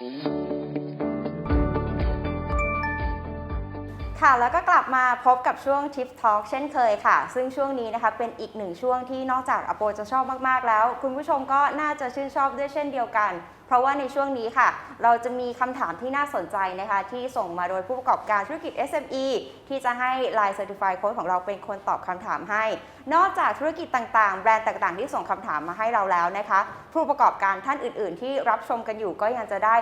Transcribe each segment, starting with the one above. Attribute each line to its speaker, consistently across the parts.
Speaker 1: ค่ะแล้วก็กลับมาพบกับช่วง Tip Talk เช่นเคยค่ะ ซึ่งช่วงนี้นะคะเป็นอีกหนึ่งช่วงที่นอกจากอโปจะชอบมาก ๆ แล้ว คุณผู้ชมก็น่าจะชื่นชอบด้วยเช่นเดียวกัน เพราะว่าในช่วงนี้ค่ะ เราจะมีคำถามที่น่าสนใจนะคะ ที่ส่งมาโดยผู้ประกอบการธุรกิจ SME ที่จะให้ Line Certified Coach ของเราเป็นคนตอบคำถามให้ นอกจากธุรกิจต่างๆ แบรนด์ต่างๆ ที่ส่งคำถามมาให้เราแล้วนะคะ ผู้ประกอบการท่านอื่น ๆ ที่รับชมกันอยู่ก็ยังจะได้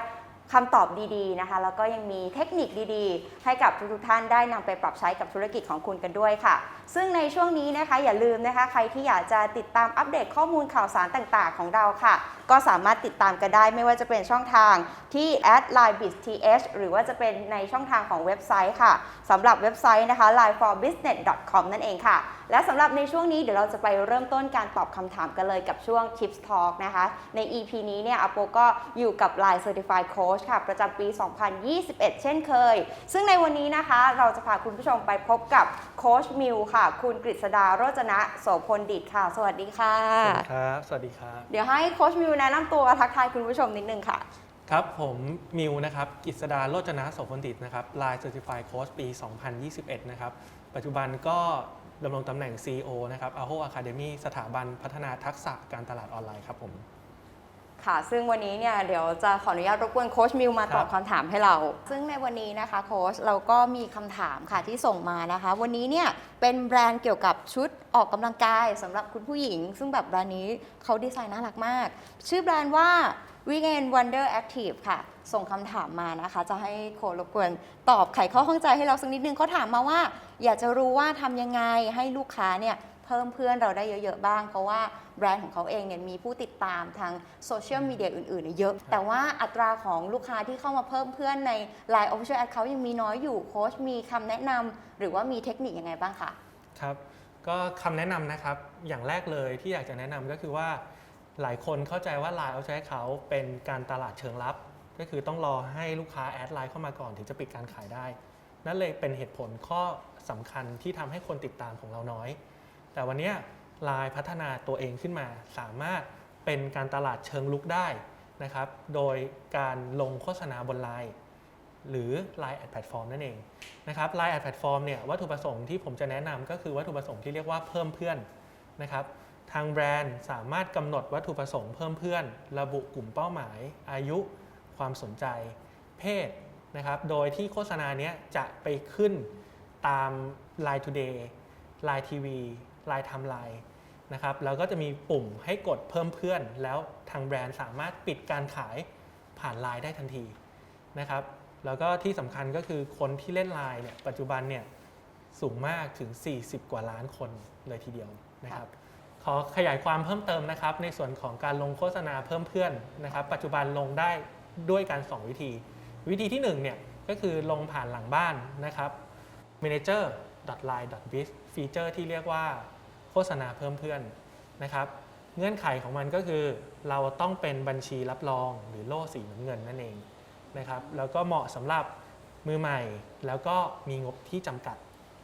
Speaker 1: คำตอบดีๆนะคะ แล้วก็ยังมีเทคนิคดีๆ ให้กับทุกๆท่านได้นำไปปรับใช้กับธุรกิจของคุณกันด้วยค่ะ ซึ่งในช่วงนี้นะคะอย่าลืมนะคะ ใครที่อยากจะติดตามอัปเดตข้อมูลข่าวสารต่างๆ ของเราค่ะ ก็สามารถติดตามกันได้ไม่ว่าจะเป็นช่องทางที่ line b i z th หรือว่าจะเป็นในช่องทางของเว็บไซต์ค่ะสำหรับเว็บไซต์นะคะ lineforbusiness.com นั่นเองค่ะ และสำหรับในช่วงนี้เดี๋ยวเราจะไปเริ่มต้นการตอบคำถามกันเลยกับช่วง Tips Talk นะคะ ใน EP นี้เนี่ยอโปก็อยู่กับ Line Certified Coach ค่ะ ประจำปี 2021 เช่นเคย ซึ่งในวันนี้นะคะ เราจะพาคุณผู้ชมไปพบกับโค้ชมิวค่ะ คุณกฤษดาโรจนะโสพลดิตค่ะ สวัสดีค่ะ
Speaker 2: สวัสดีครับ สวัสดีครับ
Speaker 1: เดี๋ยวให้โค้ชมิวแนะนำตัวทักทายคุณผู้ชมนิดนึงค่ะ
Speaker 2: ครับ ผมมิวนะครับกิษดาโรจนะโสพลดิตนะครับ Line Certified Coach ปี 2021 นะครับ ปัจจุบันก็ดำรงตำแหน่ง CEO นะครับ Aho Academy สถาบันพัฒนาทักษะการตลาดออนไลน์ครับผม
Speaker 1: ค่ะ ซึ่งวันนี้เนี่ยเดี๋ยวจะขออนุญาตรบกวนโค้ชมิวมา
Speaker 2: ครับ
Speaker 1: ตอบคำถามให้เรา ซึ่งในวันนี้นะคะโค้ชเราก็มีคำถามค่ะที่ส่งมานะคะ วันนี้เนี่ยเป็นแบรนด์เกี่ยวกับชุดออกกำลังกายสำหรับคุณผู้หญิง ซึ่งแบบแบรนด์นี้เขาดีไซน์น่ารักมาก ชื่อแบรนด์ว่า Weekend Wonder Active ค่ะ ส่งคำถามมานะคะ จะให้โค้ชรบกวนตอบไขข้อข้องใจให้เราสักนิดนึงเขาถามมาว่า อยากจะรู้ว่าทำยังไงให้ลูกค้าเนี่ย เพิ่มเพื่อนเราได้เยอะๆบ้าง เพราะว่าแบรนด์ของเขาเองเนี่ยมีผู้ติดตามทางโซเชียลมีเดียอื่นๆเนี่ยเยอะ แต่ว่าอัตราของลูกค้าที่เข้ามาเพิ่มเพื่อนใน Line Official Account ยังมีน้อยอยู่โค้ชมีคำแนะนำหรือว่ามีเทคนิคยังไงบ้างคะ
Speaker 2: ครับก็คำแนะนำนะครับอย่างแรกเลยที่อยากจะแนะนำก็คือว่าหลายคนเข้าใจว่า Line เอาใช้เขาเป็นการตลาดเชิงลับ ก็คือต้องรอให้ลูกค้าแอดไลน์เข้ามาก่อนถึงจะปิดการขายได้นั่นเลยเป็นเหตุผลข้อสำคัญที่ทำให้คนติดตามของเราน้อย แต่วันนี้ไลน์พัฒนาตัวเองขึ้นมา สามารถเป็นการตลาดเชิงลุกได้นะครับ โดยการลงโฆษณาบนไลน์หรือ Line แอดแพลตฟอร์มนั่นเองนะครับ Line แอดแพลตฟอร์มเนี่ยวัตถุประสงค์ที่ผมจะแนะนำก็คือวัตถุประสงค์ที่เรียกว่าเพิ่มเพื่อนนะครับทางแบรนด์สามารถกำหนดวัตถุประสงค์เพิ่มเพื่อน ระบุกลุ่มเป้าหมาย อายุ ความสนใจ เพศนะครับโดยที่โฆษณาเนี้ยจะไปขึ้นตาม Line Today Line TV Line Timeline นะครับแล้วก็จะมีปุ่มให้กดเพิ่มเพื่อน แล้วทางแบรนด์สามารถปิดการขายผ่าน Line ได้ทันทีนะครับแล้วก็ที่สำคัญก็คือคนที่เล่น Line เนี่ยปัจจุบันเนี่ยสูงมากถึง 40 กว่าล้านคนเลยทีเดียวนะครับขอขยายความเพิ่มเติมนะครับ ในส่วนของการลงโฆษณาเพิ่มเพื่อนนะครับ ปัจจุบันลงได้ด้วยการ2วิธี วิธีที่1เนี่ยก็คือลงผ่านหลังบ้านนะครับเมนเจอร์ .line .biz ฟีเจอร์ที่เรียกว่าโฆษณาเพิ่มเพื่อนนะครับ เงื่อนไขของมันก็คือ เราต้องเป็นบัญชีรับรองหรือโล่สีน้ำเงินนั่นเองนะครับ แล้วก็เหมาะสำหรับมือใหม่ แล้วก็มีงบที่จำกัด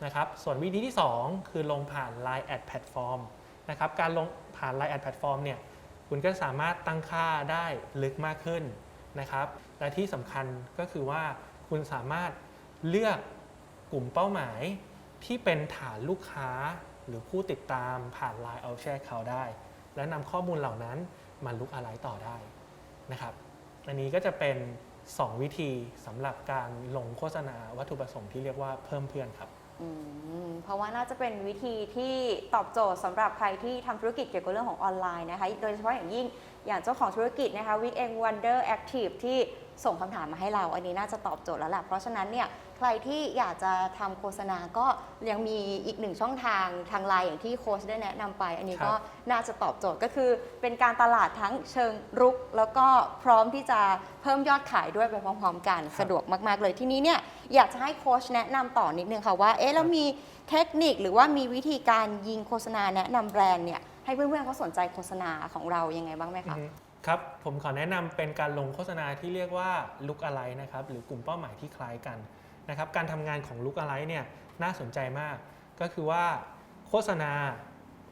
Speaker 2: นะครับ ส่วนวิธีที่ 2 คือลงผ่าน Line Ad Platform นะครับ การลงผ่าน Line Ad Platform เนี่ย คุณก็สามารถตั้งค่าได้ลึกมากขึ้นนะครับ และที่สำคัญก็คือว่าคุณสามารถเลือกกลุ่มเป้าหมาย ที่เป็นฐานลูกค้าหรือผู้ติดตามผ่าน Line เอาแชร์เขาได้ และนำข้อมูลเหล่านั้นมาลุกอะไรต่อได้นะครับอันนี้ก็จะเป็น 2 วิธีสำหรับการลงโฆษณาวัตถุประสงค์ที่เรียกว่าเพิ่มเพื่อนครับ
Speaker 1: อืมเพราะว่าน่าจะเป็นวิธีที่ตอบโจทย์สำหรับใครที่ทำธุรกิจเกี่ยวกับเรื่องของออนไลน์นะคะ โดยเฉพาะอย่างยิ่งอย่างเจ้าของธุรกิจนะคะ Weekend Wonder Active ที่ ส่งคำถามมาให้เรา อันนี้น่าจะตอบโจทย์แล้วแหละเพราะฉะนั้นเนี่ยใครที่อยากจะทำโฆษณาก็ยังมีอีกหนึ่งช่องทางทางไลน์อย่างที่โค้ชได้แนะนำไป อันนี้
Speaker 2: ครับ
Speaker 1: ก็น่าจะตอบโจทย์ก็คือ เป็นการตลาดทั้งเชิงรุก แล้วก็พร้อมที่จะเพิ่มยอดขายด้วยไปพร้อมๆกันสะดวกมาก ๆ เลยทีนี้เนี่ยอยากจะให้โค้ชแนะนำต่อนิดนึงค่ะว่าเอ๊ะแล้วมีเทคนิคหรือว่ามีวิธีการยิงโฆษณาแนะนำแบรนด์เนี่ยให้เพื่อนๆเขาสนใจโฆษณาของเรายังไงบ้างไหมคะ
Speaker 2: อืม ครับ ผมขอแนะนำเป็นการลงโฆษณาที่เรียกว่า Look Alike นะครับ หรือกลุ่มเป้าหมายที่คล้ายกันนะครับ การทำงานของ Look Alike เนี่ยน่าสนใจมาก ก็คือว่าโฆษณา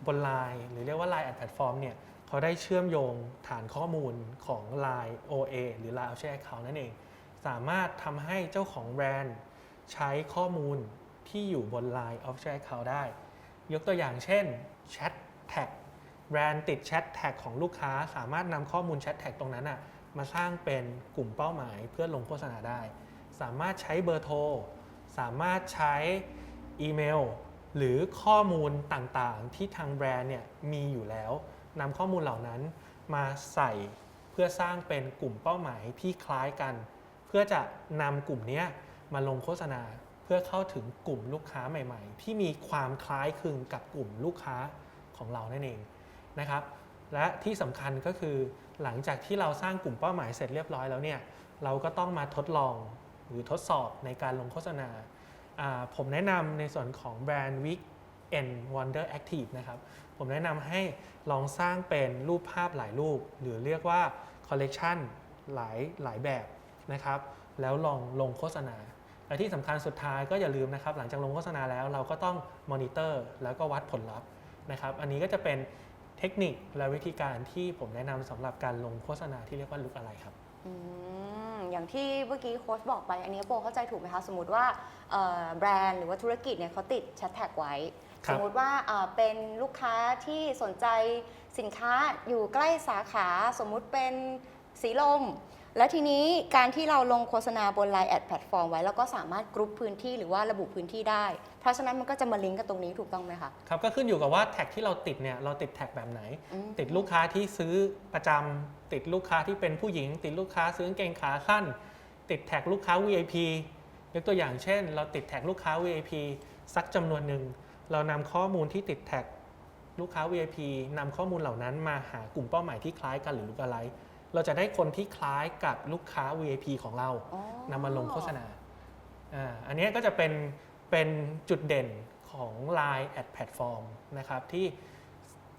Speaker 2: บน Line หรือเรียกว่า Line แอดแพลตฟอร์มเนี่ยเขาได้เชื่อมโยงฐานข้อมูลของ Line OA หรือ Line Official Account นั่นเอง สามารถทำให้เจ้าของแบรนด์ใช้ข้อมูลที่อยู่บน Line Official Account ได้ ยกตัวอย่างเช่น Chat Tag แแบรนด์ติด Chat Tag ของลูกค้าสามารถนำข้อมูล Chat Tag ตรงนั้นอะมาสร้างเป็นกลุ่มเป้าหมายเพื่อลงโฆษณาได้ สามารถใช้เบอร์โทร สามารถใช้อีเมล หรือข้อมูลต่างๆ ที่ทางแบรนด์เนี่ยมีอยู่แล้วนำข้อมูลเหล่านั้นมาใส่เพื่อสร้างเป็นกลุ่มเป้าหมายที่คล้ายกัน เพื่อจะนำกลุ่มนี้มาลงโฆษณาเพื่อเข้าถึงกลุ่มลูกค้าใหม่ ๆ ที่มีความคล้ายคลึงกับกลุ่มลูกค้าของเรานั่นเอง นะครับ และที่สำคัญก็คือหลังจากที่เราสร้างกลุ่มเป้าหมายเสร็จเรียบร้อยแล้วเนี่ยเราก็ต้องมาทดลองหรือทดสอบในการลงโฆษณาอ่าผมแนะนำในส่วนของแบรนด์ Week End Wonder Active นะครับ ผมแนะนำให้ลองสร้างเป็นรูปภาพหลายรูป หรือเรียกว่าคอลเลกชันหลายหลายแบบนะครับ แล้วลองลงโฆษณาและที่สำคัญสุดท้ายก็อย่าลืมนะครับ หลังจากลงโฆษณาแล้วเราก็ต้องมอนิเตอร์แล้วก็วัดผลลัพธ์นะครับ อันนี้ก็จะเป็น เทคนิคและวิธีการที่ผมแนะนำสำหรับการลงโฆษณาที่เรียกว่าลุกอะไรครับ
Speaker 1: อืมอย่างที่เมื่อกี้โค้ชบอกไปอันนี้โปเข้าใจถูกไหมคะ สมมติว่าเอ่อแบรนด์หรือว่าธุรกิจเนี่ยเขาติดแชทแท็กไว้
Speaker 2: ครั
Speaker 1: ส
Speaker 2: บ
Speaker 1: มมติว่าเอ่อเป็นลูกค้าที่สนใจสินค้าอยู่ใกล้สาขาสมมุติเป็นสีลม และทีนี้การที่เราลงโฆษณาบน Line แอดแพลตฟอร์มไว้ แล้วก็สามารถกรุ๊ปพื้นที่หรือว่าระบุพื้นที่ได้ เพราะฉะนั้นมันก็จะมาลิงก์กับตรงนี้ถูกต้องไหมคะ
Speaker 2: ครับก็ขึ้นอยู่กับว่าแท็กที่เราติดเนี่ยเราติดแท็กแบบไหน
Speaker 1: อืม
Speaker 2: ติดลูกค้าที่ซื้อประจำติดลูกค้าที่เป็นผู้หญิง ติดลูกค้าซื้อกางเกงขาสั้น ติดแท็กลูกค้า VIP ยกตัวอย่างเช่น เราติดแท็กลูกค้า VIP สักจำนวนหนึ่งเรานำข้อมูลที่ติดแท็กลูกค้า VIP นำข้อมูลเหล่านั้นมาหากลุ่มเป้าหมายที่คล้ายกันหรือลูกอะไร เราจะได้คนที่คล้ายกับลูกค้า VIP ของเรา
Speaker 1: อ๋อนำ
Speaker 2: มาลงโฆษณาอ่าอันเนี้ยก็จะเป็น เป็นจุดเด่นของ Line แอดแพลตฟอร์มนะครับที่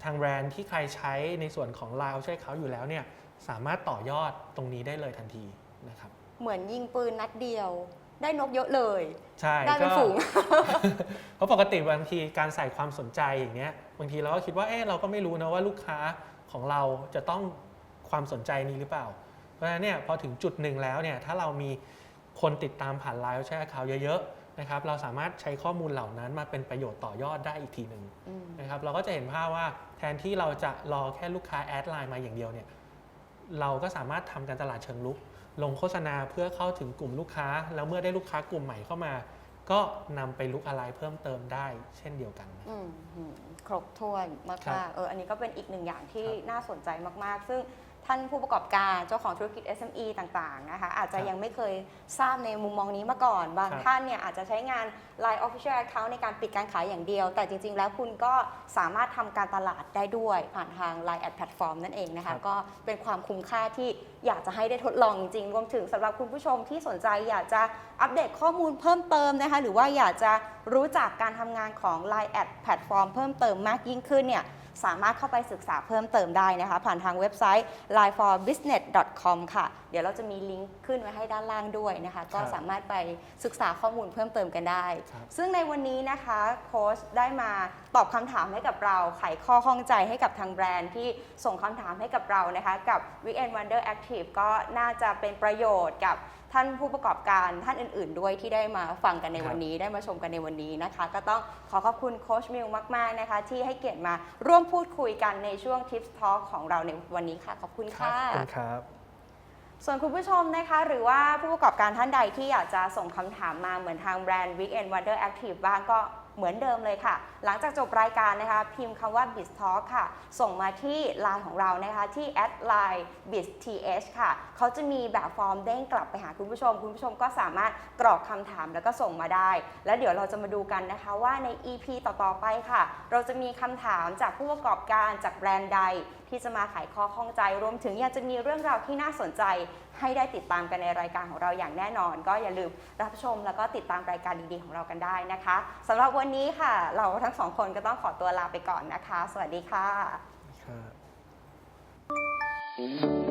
Speaker 2: ทางแบรนด์ที่ใครใช้ในส่วนของ Line เอาใช้เขาอยู่แล้วเนี่ยสามารถต่อยอดตรงนี้ได้เลยทันทีนะครับ
Speaker 1: เหมือนยิงปืนนัดเดียว ได้นกเยอะเลย
Speaker 2: ใช่
Speaker 1: ได้เป็น
Speaker 2: ก็
Speaker 1: ฝูง
Speaker 2: เพราะปกติบางทีการใส่ความสนใจอย่างเงี้ยบางทีเราก็คิดว่าเอ๊ะเราก็ไม่รู้นะว่าลูกค้าของเราจะต้องความสนใจนี้หรือเปล่า เพราะฉะนั้นเนี่ยพอถึงจุดหนึ่งแล้วเนี่ยถ้าเรามีคนติดตามผ่านไลน์ใช้เขาเยอะๆ นะครับเราสามารถใช้ข้อมูลเหล่านั้นมาเป็นประโยชน์ต่อยอดได้อีกทีหนึ่ง
Speaker 1: อืม
Speaker 2: นะครับเราก็จะเห็นภาพว่าแทนที่เราจะรอแค่ลูกค้าแอดไลน์มาอย่างเดียวเนี่ยเราก็สามารถทำการตลาดเชิงลุก ลงโฆษณาเพื่อเข้าถึงกลุ่มลูกค้า แล้วเมื่อได้ลูกค้ากลุ่มใหม่เข้ามา ก็นำไปลุกอะไรเพิ่มเติมได้ เช่นเดียวกันนะ
Speaker 1: อืมอืมครบถ้วนมาก
Speaker 2: ครั
Speaker 1: ๆ
Speaker 2: บ
Speaker 1: เอออันนี้ก็เป็นอีกหนึ่งอย่างที่
Speaker 2: ครับ
Speaker 1: น่าสนใจมากๆ ซึ่ง ท่านผู้ประกอบการเจ้าของธุรกิจ SME ต่างๆนะคะอาจจะ
Speaker 2: ครับ
Speaker 1: ยังไม่เคยทราบในมุมมองนี้มาก่อน บาง
Speaker 2: ครับ
Speaker 1: ท่านเนี่ยอาจจะใช้งาน Line Official Account ในการปิดการขายอย่างเดียว แต่จริง ๆ แล้วคุณก็สามารถทำการตลาดได้ด้วย ผ่านทาง Line Ad Platform นั่นเองนะ
Speaker 2: ครั
Speaker 1: คะ
Speaker 2: บ
Speaker 1: ก็เป็นความคุ้มค่าที่อยากจะให้ได้ทดลองจริงๆรวมถึงสำหรับคุณผู้ชมที่สนใจอยากจะอัปเดตข้อมูลเพิ่มเติมนะคะหรือว่าอยากจะรู้จักการทำงานของ Line Ad Platform เพิ่มเติมมากยิ่งขึ้นเนี่ย สามารถเข้าไปศึกษาเพิ่มเติมได้นะคะ ผ่านทางเว็บไซต์ lineforbusiness.com ค่ะ เดี๋ยวเราจะมีลิงก์ขึ้นไว้ให้ด้านล่างด้วยนะคะ ก็สามารถไปศึกษาข้อมูลเพิ่มเติมกันได้
Speaker 2: ครับ
Speaker 1: ซึ่งในวันนี้นะคะโค้ชได้มาตอบคำถามให้กับเราไขข้อข้องใจให้กับทางแบรนด์ที่ส่งคำถามให้กับเรานะคะ กับ Weekend Wonder Active ก็น่าจะเป็นประโยชน์กับ ท่านผู้ประกอบการท่านอื่น ๆ ด้วยที่ได้มาฟังกันในวันนี้ได้มาชมกันในวันนี้นะคะ ก็ต้องขอขอบคุณโค้ชมิวมาก ๆ นะคะ ที่ให้เกียรติมาร่วมพูดคุยกันในช่วง Tips Talk ของเราในวันนี้ค่ะขอบคุณ
Speaker 2: ครับ
Speaker 1: ค่ะ
Speaker 2: ขอบคุณครับ
Speaker 1: ส่วนคุณผู้ชมนะคะ หรือว่าผู้ประกอบการท่านใดที่อยากจะส่งคำถามมาเหมือนทางแบรนด์ Weekend Wonder Active บ้างก็ เหมือนเดิมเลยค่ะ หลังจากจบรายการนะคะ พิมพ์คำว่า b i z Talk ค่ะ ส่งมาที่ไลน์ของเรานะคะที่ @line b i z th ค่ะ เขาจะมีแบบฟอร์มเด้งกลับไปหาคุณผู้ชม คุณผู้ชมก็สามารถกรอกคำถามแล้วก็ส่งมาได้ แล้วเดี๋ยวเราจะมาดูกันนะคะว่าใน EP ต่อๆไปค่ะ เราจะมีคำถามจากผู้ประกอบการจากแบรนด์ใด ที่จะมาไขข้อข้องใจ รวมถึงยังจะมีเรื่องราวที่น่าสนใจ ให้ได้ติดตามกันในรายการของเราอย่างแน่นอน ก็อย่าลืมรับชมแล้วก็ติดตามรายการดีๆของเรากันได้นะคะสำหรับวันนี้ค่ะ เราทั้งสองคนก็ต้องขอตัวลาไปก่อนนะคะ สวัสดีค่ะ
Speaker 2: ครับ